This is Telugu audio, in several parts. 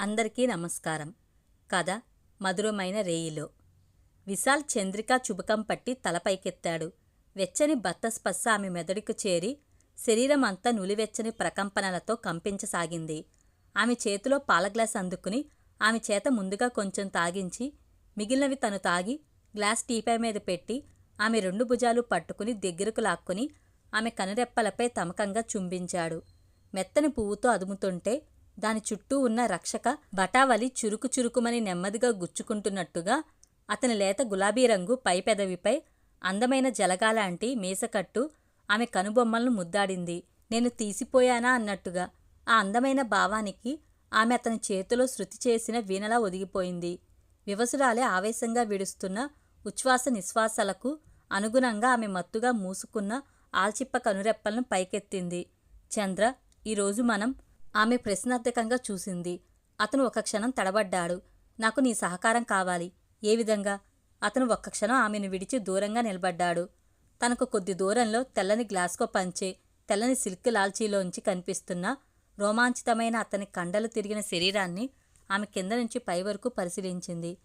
అందరికీ నమస్కారం. కథ మధురమైన రేయిలో. విశాల్ చంద్రిక చుబకం పట్టి తలపైకెత్తాడు వెచ్చని భర్త స్పర్శ ఆమె మెదడుకు చేరి శరీరం అంతా నులివెచ్చని ప్రకంపనలతో కంపించసాగింది. ఆమె చేతిలో పాల గ్లాస్ అందుకుని ఆమె చేత ముందుగా కొంచెం తాగించి మిగిలినవి తను తాగి గ్లాస్ టీపై మీద పెట్టి ఆమె రెండు భుజాలు పట్టుకుని దగ్గరకు లాక్కుని ఆమె కనురెప్పలపై తమకంగా చుంబించాడు. మెత్తని పువ్వుతో అదుముతుంటే దాని చుట్టూ ఉన్న రక్షక బటావలి చురుకు చురుకుమని నెమ్మదిగా గుచ్చుకుంటున్నట్టుగా అతని లేత గులాబీ రంగు పైపెదవిపై అందమైన జలగాలాంటి మీసకట్టు ఆమె కనుబొమ్మలను ముద్దాడింది. నేను తీసిపోయానా అన్నట్టుగా. ఆ అందమైన భావానికి ఆమె అతని చేతిలో శృతి చేసిన వీణలా ఒదిగిపోయింది. వివసురాలే ఆవేశంగా విడుస్తున్న ఉచ్ఛ్వాస నిశ్వాసాలకు అనుగుణంగా ఆమె మత్తుగా మూసుకున్న ఆల్చిప్ప కనురెప్పలను పైకెత్తింది. చంద్ర ఈరోజు మనం ఆమె ప్రశ్నార్థకంగా చూసింది. అతను ఒక క్షణం తడబడ్డాడు. నాకు నీ సహకారం కావాలి. ఏ విధంగా? అతను ఒక్క క్షణం ఆమెను విడిచి దూరంగా నిలబడ్డాడు. తనకు కొద్ది దూరంలో తెల్లని గ్లాస్కో పంచే తెల్లని సిల్క్ లాల్చీలోంచి కనిపిస్తున్న రోమాంచితమైన అతని కండలు తిరిగిన శరీరాన్ని ఆమె కింద నుంచి పై వరకు పరిశీలించింది.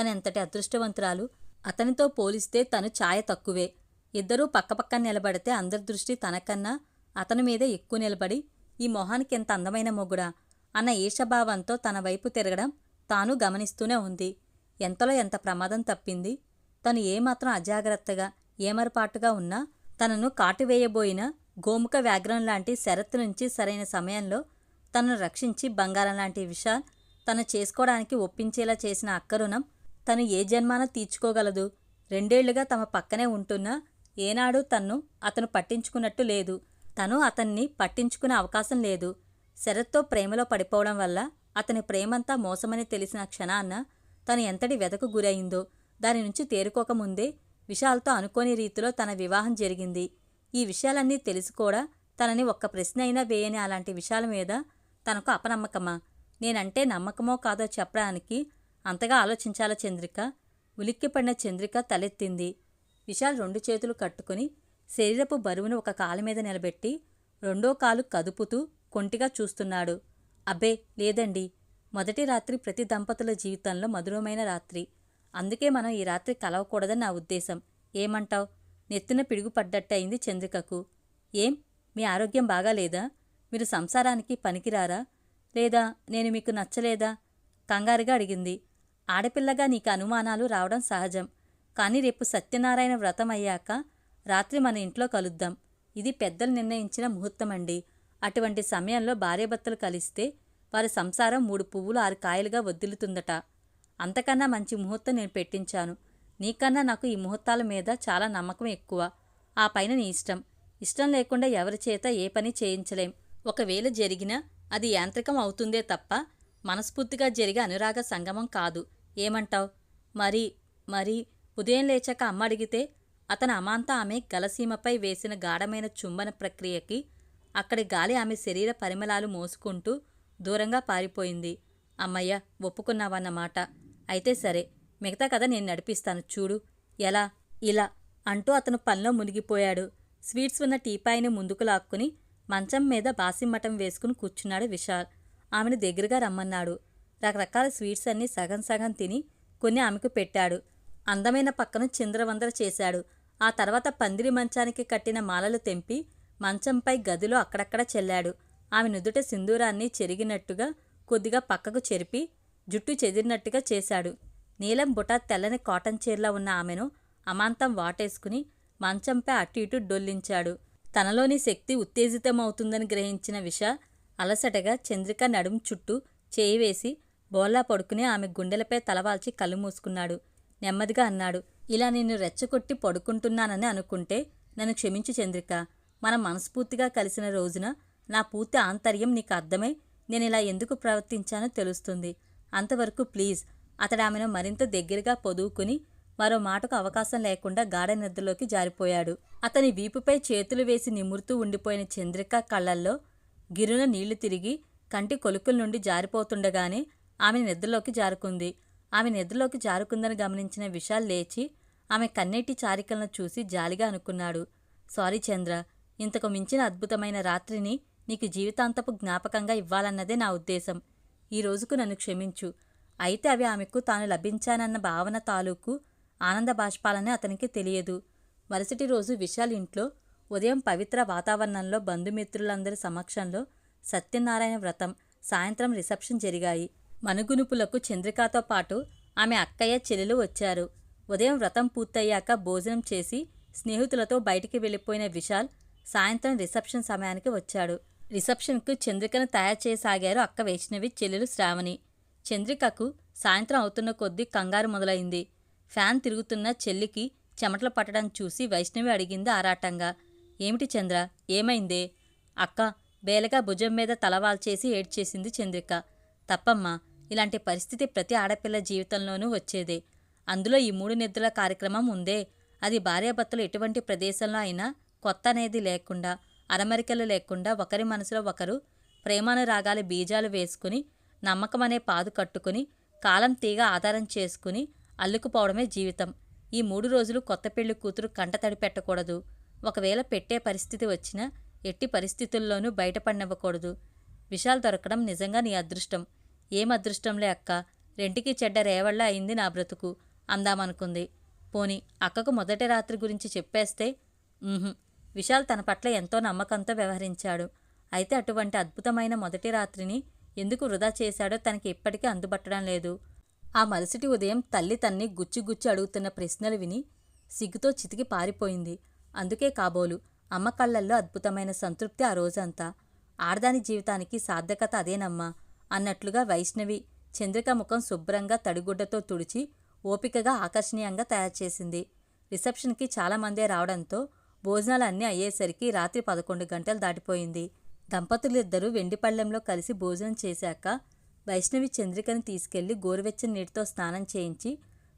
తనెంతటి అదృష్టవంతురాలు? అతనితో పోలిస్తే తను ఛాయ తక్కువే. ఇద్దరూ పక్కపక్కన నిలబడితే అందరి దృష్టి తనకన్నా అతని మీదే ఎక్కువ నిలబడి ఈ మొహానికి ఎంత అందమైన మొగ్గుడా అన్న ఈషభావంతో తన వైపు తిరగడం తాను గమనిస్తూనే ఉంది. ఎంతలో ఎంత ప్రమాదం తప్పింది? తను ఏమాత్రం అజాగ్రత్తగా ఏమరపాటుగా ఉన్నా తనను కాటివేయబోయిన గోముఖ వ్యాఘ్రం లాంటి శరత్ నుంచి సరైన సమయంలో తనను రక్షించి బంగారం లాంటి విషాల్ తను చేసుకోవడానికి ఒప్పించేలా చేసిన అక్కరుణం తను ఏ జన్మాన తీర్చుకోగలదు? రెండేళ్ళుగా తమ పక్కనే ఉంటున్నా ఏనాడు తన్ను అతను పట్టించుకున్నట్టు లేదు. తను అతన్ని పట్టించుకునే అవకాశం లేదు. శరత్తో ప్రేమలో పడిపోవడం వల్ల అతని ప్రేమంతా మోసమని తెలిసిన క్షణాన్న తను ఎంతటి వెదకు గురైందో దాని నుంచి తేరుకోకముందే విశాల్తో అనుకోని రీతిలో తన వివాహం జరిగింది. ఈ విషయాలన్నీ తెలిసి కూడా తనని ఒక్క ప్రశ్న అయినా వేయని అలాంటి విషయాల మీద తనకు అపనమ్మకమా? నేనంటే నమ్మకమో కాదో చెప్పడానికి అంతగా ఆలోచించాల చంద్రిక. ఉలిక్కిపడిన చంద్రిక తలెత్తింది. విశాల్ రెండు చేతులు కట్టుకుని శరీరపు బరువును ఒక కాలు మీద నిలబెట్టి రెండో కాలు కదుపుతూ కొంటిగా చూస్తున్నాడు. అబ్బే లేదండి. మొదటి రాత్రి ప్రతి దంపతుల జీవితంలో మధురమైన రాత్రి. అందుకే మనం ఈ రాత్రి కలవకూడదని నా ఉద్దేశం. ఏమంటావ్? నెత్తిన పిడుగుపడ్డట్టయింది చంద్రికకు. ఏం? మీ ఆరోగ్యం బాగాలేదా? మీరు సంసారానికి పనికిరారా? లేదా నేను మీకు నచ్చలేదా? కంగారుగా అడిగింది. ఆడపిల్లగా నీకు అనుమానాలు రావడం సహజం. కానీ రేపు సత్యనారాయణ వ్రతం అయ్యాక రాత్రి మన ఇంట్లో కలుద్దాం. ఇది పెద్దలు నిర్ణయించిన ముహూర్తమండి. అటువంటి సమయంలో భార్యాభర్తలు కలిస్తే వారి సంసారం మూడు పువ్వులు ఆరు కాయలుగా వదిలుతుందట అంతకన్నా మంచి ముహూర్తం నేను పెట్టించాను. నీకన్నా నాకు ఈ ముహూర్తాల మీద చాలా నమ్మకం ఎక్కువ. ఆ పైన నీ ఇష్టం. ఇష్టం లేకుండా ఎవరి చేత ఏ పని చేయించలేం. ఒకవేళ జరిగినా అది యాంత్రికం అవుతుందే తప్ప మనస్ఫూర్తిగా జరిగే అనురాగ సంగమం కాదు. ఏమంటావ్? మరి మరి ఉదయం లేచాక అమ్మ అడిగితే అతను అమాంత ఆమె గలసీమపై వేసిన గాఢమైన చుంబన ప్రక్రియకి అక్కడి గాలి ఆమె శరీర పరిమళాలు మోసుకుంటూ దూరంగా పారిపోయింది. అమ్మయ్య ఒప్పుకున్నావన్నమాట. అయితే సరే మిగతా కథ నేను నడిపిస్తాను. చూడు. ఎలా? ఇలా అంటూ అతను పనిలో మునిగిపోయాడు. స్వీట్స్ ఉన్న టీపాయిని ముందుకు లాక్కుని మంచం మీద బాసిమ్మటం వేసుకుని కూర్చున్నాడు విశాల్. ఆమెను దగ్గరగా రమ్మన్నాడు. రకరకాల స్వీట్స్ అన్నీ సగం సగం తిని కొన్ని ఆమెకు పెట్టాడు. అందమైన పక్కను చిందరవందర చేశాడు. ఆ తర్వాత పందిరి మంచానికి కట్టిన మాలలు తెంపి మంచంపై గదిలో అక్కడక్కడ చెల్లాడు. ఆమె నుదుట సింధూరాన్ని చెరిగినట్టుగా కొద్దిగా పక్కకు చెరిపి జుట్టు చెదిరినట్టుగా చేశాడు. నీలం బుట తెల్లని కాటన్ చీరలా ఉన్న ఆమెను అమాంతం వాటేసుకుని మంచంపై అటు ఇటు డొల్లించాడు. తనలోని శక్తి ఉత్తేజితమవుతుందని గ్రహించిన విష అలసటగా చంద్రిక నడుం చుట్టూ చేయి వేసి బోల్లా పడుకుని ఆమె గుండెలపై తలవాల్చి కళ్ళు మూసుకున్నాడు. నెమ్మదిగా అన్నాడు. ఇలా నిన్ను రెచ్చగొట్టి పడుకుంటున్నానని అనుకుంటే నన్ను క్షమించు చంద్రిక. మనం మనస్ఫూర్తిగా కలిసిన రోజున నా పూర్తి ఆంతర్యం నీకు అర్థమై నేను ఇలా ఎందుకు ప్రవర్తించానో తెలుస్తుంది. అంతవరకు ప్లీజ్ అతడు ఆమెను మరింత దగ్గరగా పొదువుకుని మరో మాటకు అవకాశం లేకుండా గాఢ నిద్రలోకి జారిపోయాడు. అతని వీపుపై చేతులు వేసి నిమురుతూ ఉండిపోయిన చంద్రిక కళ్ళల్లో గిరున నీళ్ళు తిరిగి కంటి కొలుకుల నుండి జారిపోతుండగానే ఆమె నిద్రలోకి జారుకుంది. ఆమె నిద్రలోకి జారుకుందని గమనించిన విశాల్ లేచి ఆమె కన్నీటి చారికలను చూసి జాలిగా అనుకున్నాడు. సారీ చంద్ర ఇంతకు మించిన అద్భుతమైన రాత్రిని నీకు జీవితాంతపు జ్ఞాపకంగా ఇవ్వాలన్నదే నా ఉద్దేశం. ఈ రోజుకు నన్ను క్షమించు. అయితే అవి ఆమెకు తాను లభించానన్న భావన తాలూకు ఆనంద బాష్పాలని అతనికి తెలియదు. మరుసటి రోజు విశాల్ ఇంట్లో ఉదయం పవిత్ర వాతావరణంలో బంధుమిత్రులందరి సమక్షంలో సత్యనారాయణ వ్రతం సాయంత్రం రిసెప్షన్ జరిగాయి. మనుగునుపులకు చంద్రికతో పాటు ఆమె అక్కయ్య చెల్లెలు వచ్చారు. ఉదయం వ్రతం పూర్తయ్యాక భోజనం చేసి స్నేహితులతో బయటికి వెళ్ళిపోయిన విశాల్ సాయంత్రం రిసెప్షన్ సమయానికి వచ్చాడు. రిసెప్షన్కు చంద్రికను తయారు చేయసాగారు అక్క వైష్ణవి చెల్లెలు శ్రావణి. చంద్రికకు సాయంత్రం అవుతున్న కొద్దీ కంగారు మొదలైంది. ఫ్యాన్ తిరుగుతున్న చెల్లికి చెమటలు పట్టడం చూసి వైష్ణవి అడిగింది ఆరాటంగా ఏమిటి చంద్ర? ఏమైందే? అక్క బేలగా భుజం మీద తలవాల్చేసి ఏడ్చేసింది చంద్రిక. తప్పమ్మా ఇలాంటి పరిస్థితి ప్రతి ఆడపిల్ల జీవితంలోనూ వచ్చేదే. అందులో ఈ మూడు నిద్రల కార్యక్రమం ఉందే. అది భార్యాభర్తలు ఎటువంటి ప్రదేశంలో అయినా కొత్త అనేది లేకుండా అరమరికలు లేకుండా ఒకరి మనసులో ఒకరు ప్రేమానురాగాల బీజాలు వేసుకుని నమ్మకమనే పాదు కట్టుకుని కాలం తీగ ఆధారం చేసుకుని అల్లుకుపోవడమే జీవితం. ఈ మూడు రోజులు కొత్త పెళ్ళి కూతురు కంటతడి పెట్టకూడదు. ఒకవేళ పెట్టే పరిస్థితి వచ్చినా ఎట్టి పరిస్థితుల్లోనూ బయటపడినవ్వకూడదు. విషయాలు దొరకడం నిజంగా నీ అదృష్టం. ఏం అదృష్టంలే అక్క. రెంటికి చెడ్డ రేవళ్ళ అయింది నా బ్రతుకు అందామనుకుంది. పోని అక్కకు మొదటి రాత్రి గురించి చెప్పేస్తే? విశాల్ తన పట్ల ఎంతో నమ్మకంతో వ్యవహరించాడు. అయితే అటువంటి అద్భుతమైన మొదటి రాత్రిని ఎందుకు వృధా చేశాడో తనకి ఇప్పటికీ అందుబట్టడం లేదు. ఆ మరుసటి ఉదయం తల్లి తన్ని గుచ్చి గుచ్చి అడుగుతున్న ప్రశ్నలు విని సిగ్గుతో చితికి పారిపోయింది. అందుకే కాబోలు అమ్మ కళ్ళల్లో అద్భుతమైన సంతృప్తి ఆ రోజంతా. ఆడదాని జీవితానికి సార్థకత అదేనమ్మా. అన్నట్లుగా వైష్ణవి చంద్రిక ముఖం శుభ్రంగా తడిగుడ్డతో తుడిచి ఓపికగా ఆకర్షణీయంగా తయారు చేసింది. రిసెప్షన్కి చాలామందే రావడంతో భోజనాలు అన్నీ అయ్యేసరికి రాత్రి పదకొండు గంటలు దాటిపోయింది. దంపతులిద్దరూ వెండిపళ్ళెంలో కలిసి భోజనం చేశాక వైష్ణవి చంద్రికని తీసుకెళ్ళి గోరువెచ్చని నీటితో స్నానం చేయించి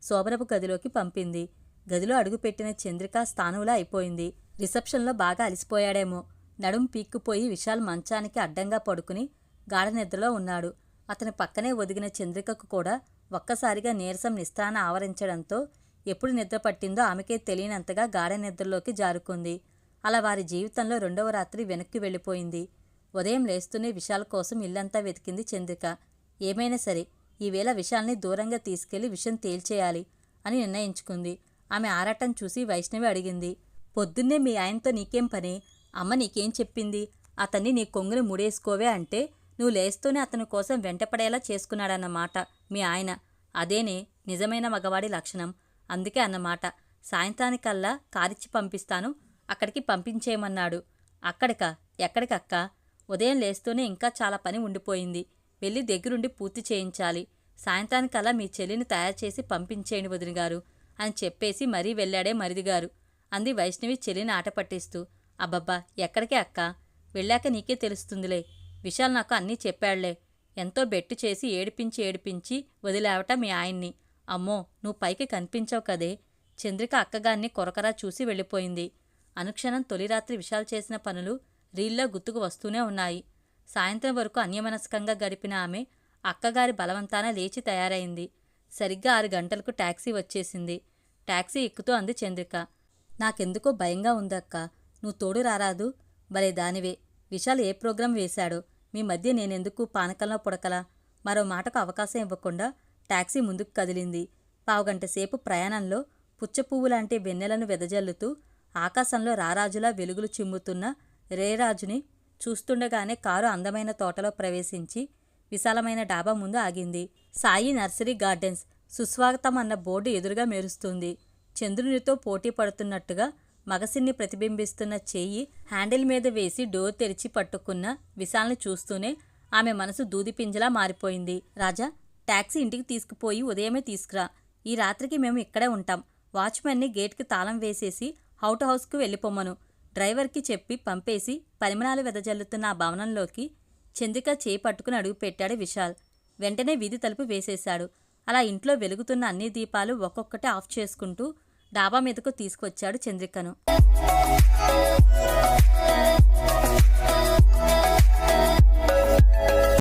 శోభనపు గదిలోకి పంపింది. గదిలో అడుగుపెట్టిన చంద్రిక స్థానంలో అయిపోయింది. రిసెప్షన్లో బాగా అలసిపోయాడేమో. నడుం పీక్కుపోయి విశాల్ మంచానికి అడ్డంగా పడుకుని గాఢ నిద్రలో ఉన్నాడు. అతని పక్కనే ఒదిగిన చంద్రికకు కూడా ఒక్కసారిగా నీరసం నిస్తాన ఆవరించడంతో ఎప్పుడు నిద్ర పట్టిందో ఆమెకే తెలియనంతగా గాఢ నిద్రలోకి జారుకుంది. అలా వారి జీవితంలో రెండవ రాత్రి వెనక్కి వెళ్ళిపోయింది. ఉదయం లేస్తూనే విశాల్ కోసం ఇల్లంతా వెతికింది చంద్రిక. ఏమైనా సరే ఈవేళ విశాల్ని దూరంగా తీసుకెళ్ళి విషయం తేల్చేయాలి అని నిర్ణయించుకుంది. ఆమె ఆరాటం చూసి వైష్ణవి అడిగింది పొద్దున్నే మీ ఆయనతో నీకేం పని? అమ్మ నీకేం చెప్పింది? అతన్ని నీ కొంగుని ముడేసుకోవే అంటే నువ్వు లేస్తూనే అతని కోసం వెంటపడేలా చేసుకున్నాడన్నమాట మీ ఆయన. అదేనే నిజమైన మగవాడి లక్షణం. అందుకే అన్నమాట సాయంత్రానికల్లా కారిచ్చి పంపిస్తాను అక్కడికి పంపించేయమన్నాడు. అక్కడిక? ఎక్కడికక్క? ఉదయం లేస్తూనే ఇంకా చాలా పని ఉండిపోయింది. వెళ్ళి దగ్గరుండి పూర్తి చేయించాలి. సాయంత్రానికల్లా మీ చెల్లిని తయారు చేసి పంపించేయండి వదిన గారు అని చెప్పేసి మరీ వెళ్ళాడే మరిదిగారు. అంది వైష్ణవి చెల్లిని ఆట పట్టిస్తూ అబ్బబ్బా ఎక్కడికే అక్క? వెళ్ళాక నీకే తెలుస్తుందిలే. విశాల్ నాకు అన్నీ చెప్పాళ్ళే ఎంతో బెట్టు చేసి ఏడిపించి ఏడిపించి వదిలేవట మీ ఆయన్ని. అమ్మో నువ్వు పైకి కనిపించవు కదే. చంద్రిక అక్కగాన్ని కొరకరా చూసి వెళ్ళిపోయింది. అనుక్షణం తొలి రాత్రి విశాల్ చేసిన పనులు రీల్లో గుర్తుకు వస్తూనే ఉన్నాయి. సాయంత్రం వరకు అన్యమనస్కంగా గడిపిన ఆమె అక్కగారి బలవంతాన లేచి తయారైంది. సరిగ్గా ఆరు గంటలకు టాక్సీ వచ్చేసింది. టాక్సీ ఎక్కుతూ అంది చంద్రిక. నాకెందుకో భయంగా ఉందక్క. నువ్వు తోడు రారాదు. భలే దానివే. విశాల్ ఏ ప్రోగ్రాం వేశాడో? మీ మధ్య నేనెందుకు పానకంలో పుడకలా? మరో మాటకు అవకాశం ఇవ్వకుండా టాక్సీ ముందుకు కదిలింది. పావుగంట సేపు ప్రయాణంలో పుచ్చపువ్వు లాంటి వెన్నెలను వెదజల్లుతూ ఆకాశంలో రారాజులా వెలుగులు చిమ్ముతున్న రేరాజుని చూస్తుండగానే కారు అందమైన తోటలో ప్రవేశించి విశాలమైన డాబా ముందు ఆగింది. సాయి నర్సరీ గార్డెన్స్ సుస్వాగతం అన్న బోర్డు ఎదురుగా మెరుస్తుంది. చంద్రునితో పోటీ పడుతున్నట్టుగా మగసిన్ని ప్రతిబింబిస్తున్న చేయి హ్యాండిల్ మీద వేసి డోర్ తెరిచి పట్టుకున్న విశాల్ని చూస్తూనే ఆమె మనసు దూదిపింజలా మారిపోయింది. రాజా టాక్సీ ఇంటికి తీసుకుపోయి ఉదయమే తీసుకురా. ఈ రాత్రికి మేము ఇక్కడే ఉంటాం. వాచ్మెన్ని గేట్కి తాళం వేసేసి హౌట్ హౌస్కు వెళ్ళిపోమ్మను. డ్రైవర్కి చెప్పి పంపేసి పరిమళాలు వెదజల్లుతున్న ఆ భవనంలోకి చంద్రిక చేయి పట్టుకుని అడుగుపెట్టాడు విశాల్. వెంటనే వీధి తలుపు వేసేశాడు. అలా ఇంట్లో వెలుగుతున్న అన్ని దీపాలు ఒక్కొక్కటి ఆఫ్ చేసుకుంటూ డాబా మీదకు తీసుకొచ్చాడు చంద్రికను.